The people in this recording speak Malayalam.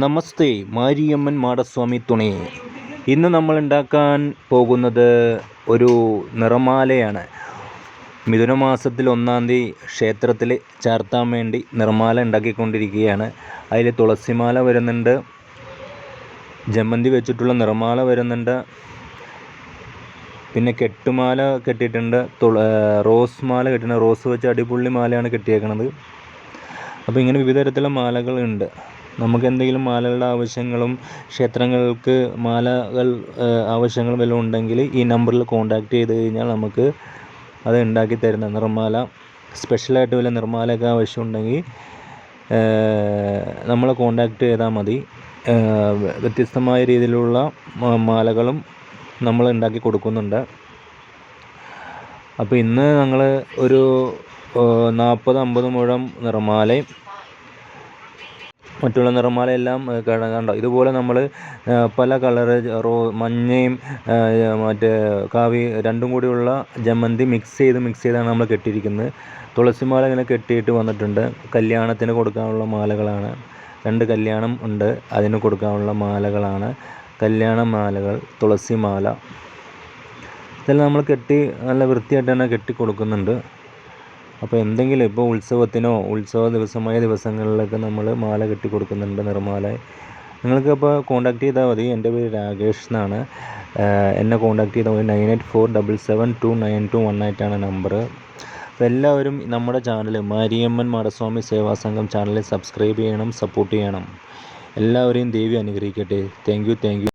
നമസ്തേ മാരിയമ്മൻ മാടസ്വാമി തുണി. ഇന്ന് നമ്മൾ ഉണ്ടാക്കാൻ പോകുന്നത് ഒരു നിറമാലയാണ്. മിഥുനമാസത്തിൽ ഒന്നാം തീയതി ക്ഷേത്രത്തിൽ ചേർത്താൻ വേണ്ടി നിറമാല ഉണ്ടാക്കിക്കൊണ്ടിരിക്കുകയാണ്. അതിൽ തുളസിമാല വരുന്നുണ്ട്. ജമന്തി വെച്ചിട്ടുള്ള നിറമാല വരുന്നുണ്ട്. പിന്നെ കെട്ടുമാല കെട്ടിയിട്ടുണ്ട്. തുള റോസ് മാല കെട്ടിയിട്ടുണ്ട്. റോസ് വെച്ച് അടിപൊളി മാലയാണ് കെട്ടിയേക്കുന്നത് അപ്പോൾ ഇങ്ങനെ വിവിധ തരത്തിലുള്ള മാലകളുണ്ട്. നമുക്ക് എന്തെങ്കിലും മാലകളുടെ ആവശ്യങ്ങളും ക്ഷേത്രങ്ങൾക്ക് മാലകൾ ആവശ്യങ്ങൾ വല്ലതും ഉണ്ടെങ്കിൽ ഈ നമ്പറിൽ കോൺടാക്ട് ചെയ്ത് കഴിഞ്ഞാൽ നമുക്ക് അത് ഉണ്ടാക്കി തരുന്ന നിർമ്മാല സ്പെഷ്യലായിട്ട് വല്ല നിർമ്മാലയൊക്കെ ആവശ്യമുണ്ടെങ്കിൽ നമ്മൾ കോൺടാക്ട് ചെയ്താൽ മതി. വ്യത്യസ്തമായ രീതിയിലുള്ള മാലകളും നമ്മൾ ഉണ്ടാക്കി കൊടുക്കുന്നുണ്ട്. അപ്പോൾ ഇന്ന് ഞങ്ങൾ ഒരു നാൽപ്പത് അമ്പത് മുഴം നിറമാലയും മറ്റുള്ള നിറമാലയെല്ലാം കണ്ടോ? ഇതുപോലെ നമ്മൾ പല കളറ് റോ മഞ്ഞയും മറ്റേ കാവി രണ്ടും കൂടിയുള്ള ജമന്തി മിക്സ് ചെയ്ത് മിക്സ് ചെയ്താണ് നമ്മൾ കെട്ടിയിരിക്കുന്നത്. തുളസിമാല ഇങ്ങനെ കെട്ടിയിട്ട് വന്നിട്ടുണ്ട്. കല്യാണത്തിന് കൊടുക്കാനുള്ള മാലകളാണ്. രണ്ട് കല്യാണം ഉണ്ട്. അതിന് കൊടുക്കാനുള്ള മാലകളാണ്. കല്യാണ മാലകൾ തുളസി മാല ഇതെല്ലാം നമ്മൾ കെട്ടി നല്ല വൃത്തിയായിട്ട് തന്നെ കെട്ടി കൊടുക്കുന്നുണ്ട്. അപ്പോൾ എന്തെങ്കിലും ഇപ്പോൾ ഉത്സവത്തിനോ ഉത്സവ ദിവസമായ ദിവസങ്ങളിലൊക്കെ നമ്മൾ മാല കെട്ടി കൊടുക്കുന്നുണ്ട് നിറമാല നിങ്ങൾക്ക് അപ്പോൾ കോൺടാക്ട് ചെയ്താൽ മതി. എന്റെ പേര് രാകേഷ് എന്നാണ്. എന്നെ കോൺടാക്ട് ചെയ്താൽ മതി. Nine eight four double seven two nine two one എയ്റ്റാണ് number അപ്പോൾ എല്ലാവരും നമ്മുടെ ചാനൽ മാരിയമ്മൻ മാടസ്വാമി സേവാ സംഘം ചാനൽ സബ്സ്ക്രൈബ് ചെയ്യണം സപ്പോർട്ട് ചെയ്യണം. എല്ലാവരെയും ദേവി അനുഗ്രഹിക്കട്ടെ. Thank you thank you.